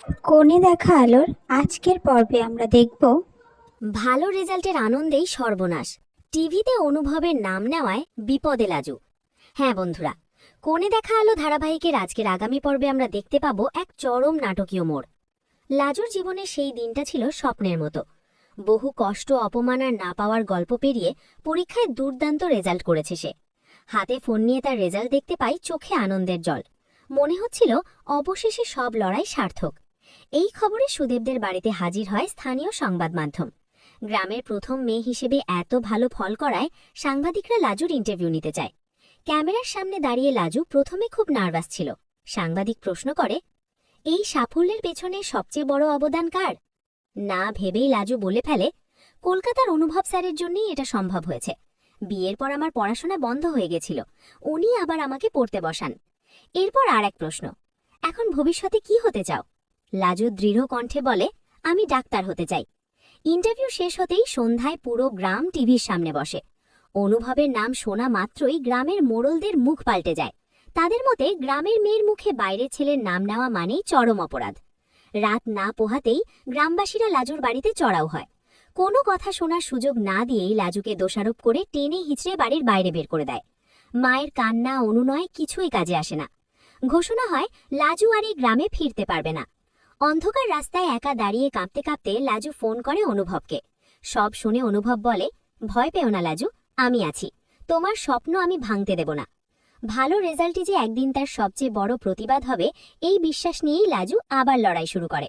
কোণে দেখা আলোর আজকের পর্বে আমরা দেখব ভালো রেজাল্টের আনন্দেই সর্বনাশ। টিভিতে অনুভবের নাম নেওয়ায় বিপদে লাজু হ্যাঁ বন্ধুরা, কোণে দেখা আলো ধারাবাহিকের আজকের আগামী পর্বে আমরা দেখতে পাবো এক চরম নাটকীয় মোড়। লাজুর জীবনে সেই দিনটা ছিল স্বপ্নের মতো। বহু কষ্ট, অপমান আর না পাওয়ার গল্প পেরিয়ে পরীক্ষায় দুর্দান্ত রেজাল্ট করেছে সে। হাতে ফোন নিয়ে তার রেজাল্ট দেখতে পাই চোখে আনন্দের জল। মনে হচ্ছিল অবশেষে সব লড়াই সার্থক। এই খবরে সুদেবদের বাড়িতে হাজির হয় স্থানীয় সংবাদ মাধ্যম। গ্রামের প্রথম মেয়ে হিসেবে এত ভালো ফল করায় সাংবাদিকরা লাজুর ইন্টারভিউ নিতে চায়। ক্যামেরার সামনে দাঁড়িয়ে লাজু প্রথমে খুব নার্ভাস ছিল। সাংবাদিক প্রশ্ন করে, এই সাফল্যের পেছনে সবচেয়ে বড় অবদান কার? না ভেবেই লাজু বলে ফেলে, কলকাতার অনুভব স্যারের জন্যই এটা সম্ভব হয়েছে। বিয়ের পর আমার পড়াশোনা বন্ধ হয়ে গেছিল। উনি আবার আমাকে পড়তে বসান। এরপর আর এক প্রশ্ন, এখন ভবিষ্যতে কি হতে চাও? লাজু দৃঢ় কণ্ঠে বলে, আমি ডাক্তার হতে চাই। ইন্টারভিউ শেষ হতেই সন্ধ্যায় পুরো গ্রাম টিভির সামনে বসে। অনুভবের নাম শোনা মাত্রই গ্রামের মোড়লদের মুখ পাল্টে যায়। তাদের মতে, গ্রামের মেয়ের মুখে বাইরের ছেলের নাম নেওয়া মানেই চরম অপরাধ। রাত না পোহাতেই গ্রামবাসীরা লাজুর বাড়িতে চড়াও হয়। কোনো কথা শোনার সুযোগ না দিয়েই লাজুকে দোষারোপ করে টেনে হিচড়ে বাড়ির বাইরে বের করে দেয়। মায়ের কান্না, অনুনয় কিছুই কাজে আসে না। ঘোষণা হয়, লাজু আর এই গ্রামে ফিরতে পারবে না। অন্ধকার রাস্তায় একা দাঁড়িয়ে কাঁপতে কাঁপতে লাজু ফোন করে অনুভবকে। সব শুনে অনুভব বলে, ভয় পেও না লাজু, আমি আছি। তোমার স্বপ্ন আমি ভাঙতে দেব না। ভালো রেজাল্টই যে একদিন তার সবচেয়ে বড় প্রতিবাদ হবে, এই বিশ্বাস নিয়েই লাজু আবার লড়াই শুরু করে।